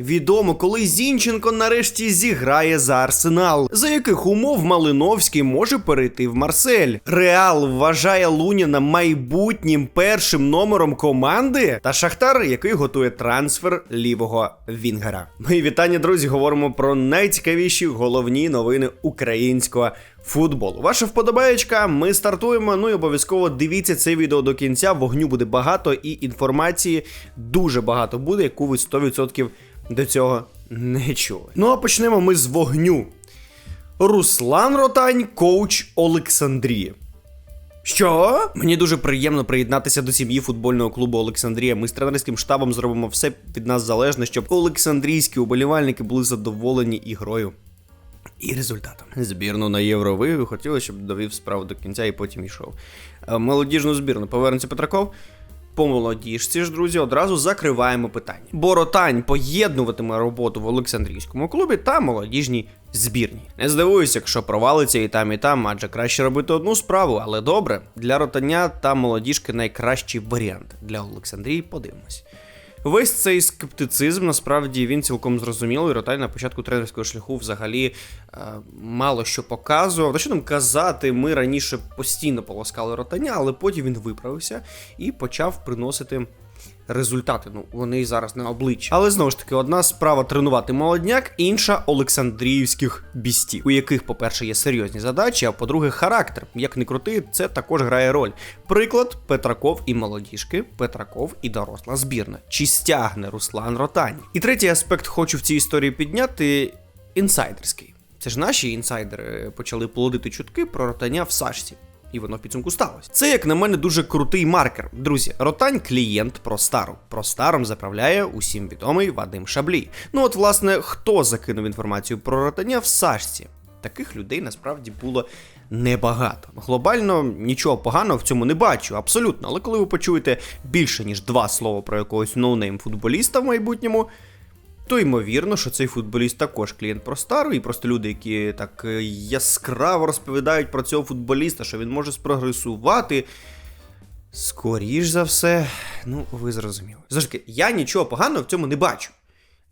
Відомо, коли Зінченко нарешті зіграє за Арсенал, за яких умов Малиновський може перейти в Марсель. Реал вважає Луніна майбутнім першим номером команди та Шахтар, який готує трансфер лівого Вінгера. Мої вітання, друзі. Говоримо про найцікавіші головні новини українського футболу. Ваша вподобаєчка, ми стартуємо. Ну і обов'язково дивіться це відео до кінця. Вогню буде багато і інформації дуже багато буде, яку ви 100% до цього не чули. Ну а почнемо ми з вогню. Руслан Ротань, коуч Олександрії. Що? Мені дуже приємно приєднатися до сім'ї футбольного клубу Олександрія. Ми з тренерським штабом зробимо все від нас залежне, щоб олександрійські уболівальники були задоволені ігрою. І результатом. Збірну на євро вивів, хотіли, щоб довів справу до кінця і потім йшов. Е, Молодіжну збірну повернеться Петраков. По молодіжці ж, друзі, одразу закриваємо питання. Боротань поєднуватиме роботу в Олександрійському клубі та молодіжній збірні. Не здивуюся, якщо провалиться і там, і там, адже краще робити одну справу, але добре. Для ротання та молодіжки найкращий варіант. Для Олександрії подивимось. Весь цей скептицизм насправді він цілком зрозумілий. Ротай на початку тренерського шляху взагалі е, мало що показував. Та що там казати, ми раніше постійно полоскали ротання, але потім він виправився і почав приносити. Результати, ну вони зараз на обличчі. Але знову ж таки, одна справа тренувати молодняк, інша Олександріївських бістів, у яких, по-перше, є серйозні задачі, а по-друге, характер. Як не крути, це також грає роль. Приклад Петраков і молодіжки, Петраков і доросла збірна. Чи стягне Руслан Ротань? І третій аспект хочу в цій історії підняти інсайдерський. Це ж наші інсайдери почали плодити чутки про ротання в Сашці. І воно в підсумку сталося. Це, як на мене, дуже крутий маркер. Друзі, ротань клієнт про стару. Про старом заправляє усім відомий Вадим Шаблій. Ну от, власне, хто закинув інформацію про ротання в Сашці? Таких людей насправді було небагато. Глобально нічого поганого в цьому не бачу, абсолютно. Але коли ви почуєте більше ніж два слова про якогось ноунейм футболіста в майбутньому. То ймовірно, що цей футболіст також клієнт Простару, і просто люди, які так е, яскраво розповідають про цього футболіста, що він може спрогресувати. Скоріш за все, ну, ви зрозуміли. Завжди, я нічого поганого в цьому не бачу.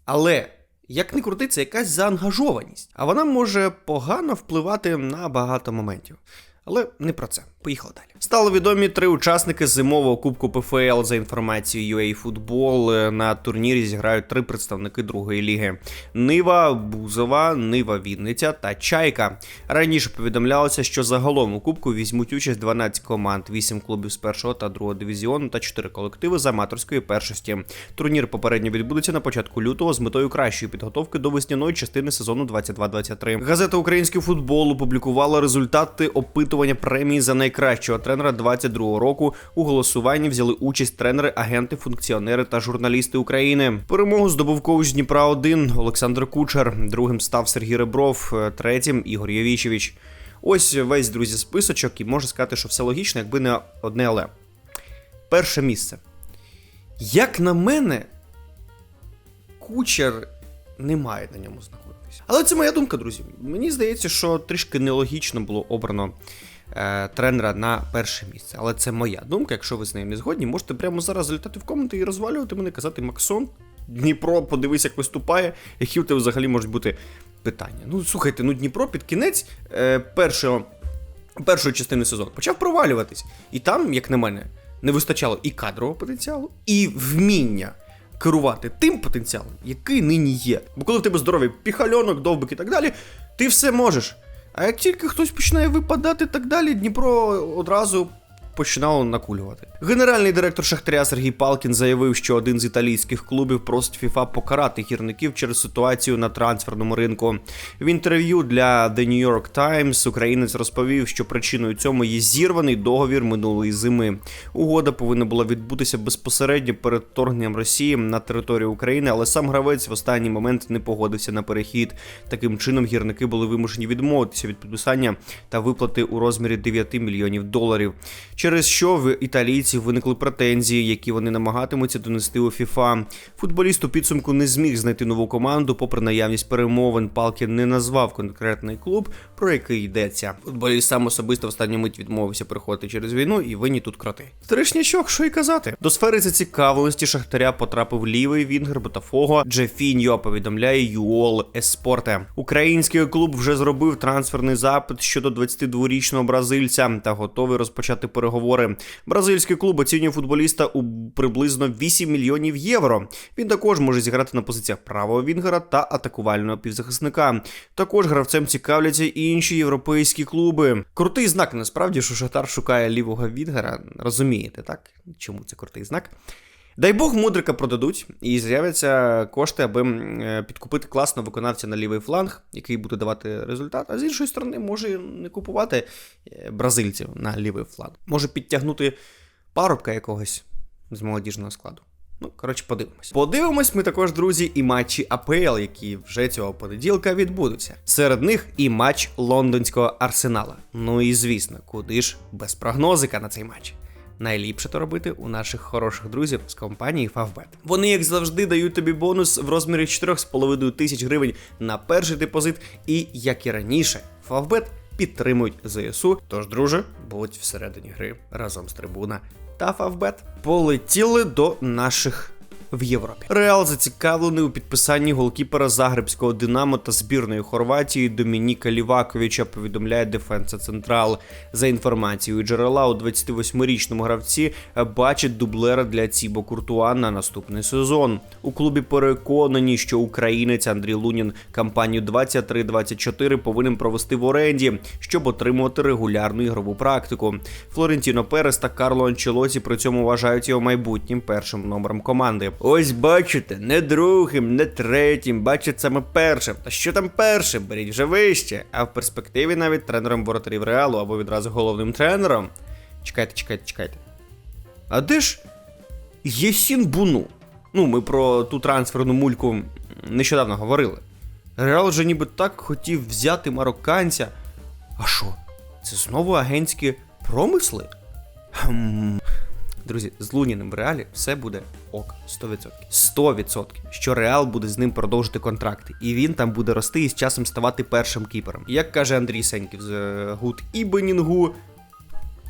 Але, як не крути, це якась заангажованість, а вона може погано впливати на багато моментів. Але не про це. Поїхали далі. Стали відомі три учасники зимового кубку ПФЛ за інформацією UA Football. На турнірі зіграють три представники другої ліги: Нива, Бузова, Нива Вінниця та Чайка. Раніше повідомлялося, що загалом у кубку візьмуть участь 12 команд, 8 клубів з першого та другого дивізіону та 4 колективи з аматорської першості. Турнір попередньо відбудеться на початку лютого з метою кращої підготовки до весняної частини сезону 22-23. Газета Український футбол опублікувала результати опитування премії за найкращого тренера 22-го року. У голосуванні взяли участь тренери, агенти, функціонери та журналісти України. Перемогу здобув коуч Дніпра 1 Олександр Кучер. Другим став Сергій Ребров, третім Ігор Євічевич. Ось весь друзі списочок, і можу сказати, що все логічно, якби не одне але. Перше місце. Як на мене, кучер не має на ньому знаходитися. Але це моя думка, друзі. Мені здається, що трішки нелогічно було обрано е, тренера на перше місце. Але це моя думка. Якщо ви з нею не згодні, можете прямо зараз залітати в коменти і розвалювати мене, казати Максон, Дніпро, подивись, як виступає, які у тебе взагалі можуть бути питання. Ну, слухайте, ну Дніпро під кінець е, першого, першої частини сезону почав провалюватись. І там, як на мене, не вистачало і кадрового потенціалу, і вміння керувати тим потенціалом, який нині є. Бо коли в тебе здоровий піхальонок, довбик і так далі, ти все можеш. А як тільки хтось починає випадати і так далі, Дніпро одразу починало накулювати. Генеральний директор Шахтаря Сергій Палкін заявив, що один з італійських клубів просить ФІФА покарати гірників через ситуацію на трансферному ринку. В інтерв'ю для The New York Times українець розповів, що причиною цьому є зірваний договір минулої зими. Угода повинна була відбутися безпосередньо перед вторгненням Росії на територію України, але сам гравець в останній момент не погодився на перехід. Таким чином гірники були вимушені відмовитися від підписання та виплати у розмірі 9 мільйонів доларів. Через що в італійців виникли претензії, які вони намагатимуться донести у ФІФА. Футболіст у підсумку не зміг знайти нову команду, попри наявність перемовин. Палкін не назвав конкретний клуб, про який йдеться. Футболіст сам особисто в останню мить відмовився приходити через війну, і винні тут кроти. Тришнячок, що й казати. До сфери зацікавленості Шахтаря потрапив лівий вінгер Ботафого Джефіньо. Повідомляє ЮОЛ Еспорте. Український клуб вже зробив трансферний запит щодо 22-річного бразильця та готовий розпочати переговори. Бразильський клуб оцінює футболіста у приблизно 8 мільйонів євро. Він також може зіграти на позиціях правого вінгера та атакувального півзахисника. Також гравцем цікавляться і інші європейські клуби. Крутий знак насправді, що Шахтар шукає лівого вінгера. Розумієте, так? Чому це крутий знак? Дай Бог мудрика продадуть і з'являться кошти, аби е, підкупити класного виконавця на лівий фланг, який буде давати результат. А з іншої сторони, може не купувати е, бразильців на лівий фланг. Може підтягнути парубка якогось з молодіжного складу. Ну, коротше, подивимось. Подивимось ми також, друзі, і матчі АПЛ, які вже цього понеділка відбудуться. Серед них і матч лондонського арсенала. Ну і звісно, куди ж без прогнозика на цей матч. Найліпше то робити у наших хороших друзів з компанії Favbet. Вони, як завжди, дають тобі бонус в розмірі 4,5 тисяч гривень на перший депозит. І, як і раніше, Favbet підтримують ЗСУ. Тож, друже, будь всередині гри разом з трибуна та Favbet. Полетіли до наших. В Європі Реал зацікавлений у підписанні голкіпера Загребського Динамо та збірної Хорватії Домініка Ліваковича. Повідомляє Дефенса Централ. За інформацією джерела у 28-річному гравці бачить дублера для Цібо Куртуа на наступний сезон. У клубі переконані, що українець Андрій Лунін кампанію 23-24 повинен провести в оренді, щоб отримувати регулярну ігрову практику. Флорентіно Перес та Карло Анчелоті при цьому вважають його майбутнім першим номером команди. Ось бачите, не другим, не третім, бачите саме першим. Та що там першим? Беріть вже вище. А в перспективі навіть тренером воротарів Реалу або відразу головним тренером. Чекайте, чекайте, чекайте. А де ж Єсін Буну? Ну, ми про ту трансферну мульку нещодавно говорили. Реал же ніби так хотів взяти марокканця. А що? Це знову агентські промисли? Хм. Друзі, з Луніним в реалі все буде ок, 100%. 100%, що Реал буде з ним продовжити контракти, і він там буде рости і з часом ставати першим кіпером. Як каже Андрій Сеньків з е, Гуд Ібенінгу.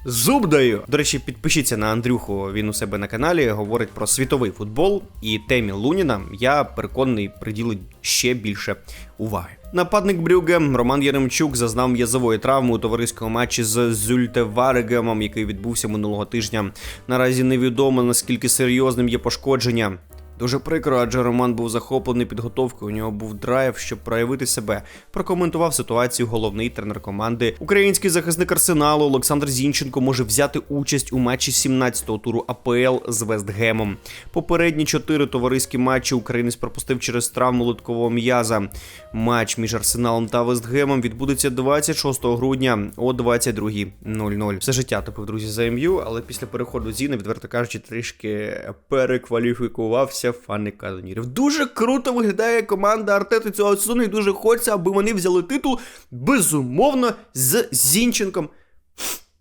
Зуб даю! До речі, підпишіться на Андрюху. Він у себе на каналі говорить про світовий футбол і темі Луніна. Я переконаний приділить ще більше уваги. Нападник Брюге Роман Яремчук зазнав м'язової травми у товариському матчі з Зюльте Варегемом, який відбувся минулого тижня. Наразі невідомо наскільки серйозним є пошкодження. Дуже прикро, адже Роман був захоплений підготовкою. У нього був драйв, щоб проявити себе. Прокоментував ситуацію головний тренер команди. Український захисник арсеналу Олександр Зінченко може взяти участь у матчі 17-го туру АПЛ з Вестгемом. Попередні чотири товариські матчі українець пропустив через травму литкового м'яза. Матч між Арсеналом та Вестгемом відбудеться 26 грудня о 22.00. Все життя топив друзі за МЮ, але після переходу Зіни, відверто кажучи, трішки перекваліфікувався в фани канонірів. Дуже круто виглядає команда Артети цього сезону і дуже хочеться, аби вони взяли титул безумовно з Зінченком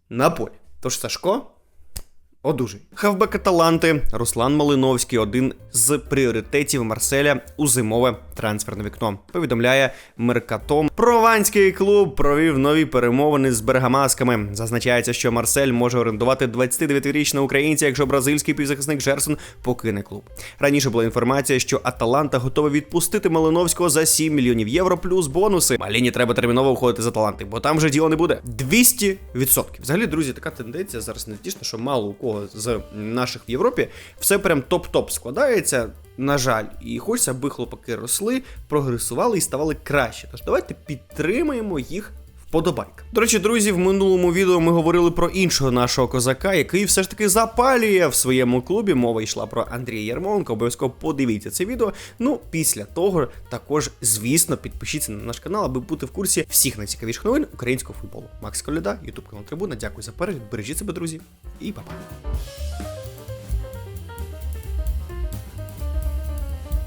на полі. Тож Сашко. Одужий. Хавбек Таланти Руслан Малиновський один з пріоритетів Марселя у зимове трансферне вікно. Повідомляє Меркатом. Прованський клуб провів нові перемовини з бергамасками. Зазначається, що Марсель може орендувати 29-річного українця, якщо бразильський півзахисник Жерсон покине клуб. Раніше була інформація, що Аталанта готова відпустити Малиновського за 7 мільйонів євро плюс бонуси. Маліні треба терміново уходити з Аталанти, бо там вже діло не буде. 200%. Взагалі, друзі, така тенденція зараз не тішна, що мало у кого з наших в Європі все прям топ-топ складається. На жаль, і хочеться, аби хлопаки росли, прогресували і ставали краще. Тож давайте підтримаємо їх вподобайка. До речі, друзі, в минулому відео ми говорили про іншого нашого козака, який все ж таки запалює в своєму клубі. Мова йшла про Андрія Ярмоленка. Обов'язково подивіться це відео. Ну, після того також, звісно, підпишіться на наш канал, аби бути в курсі всіх найцікавіших новин українського футболу. Макс Коляда, Ютуб канал Трибуна. Дякую за перегляд. Бережіть себе, друзі, і па-па.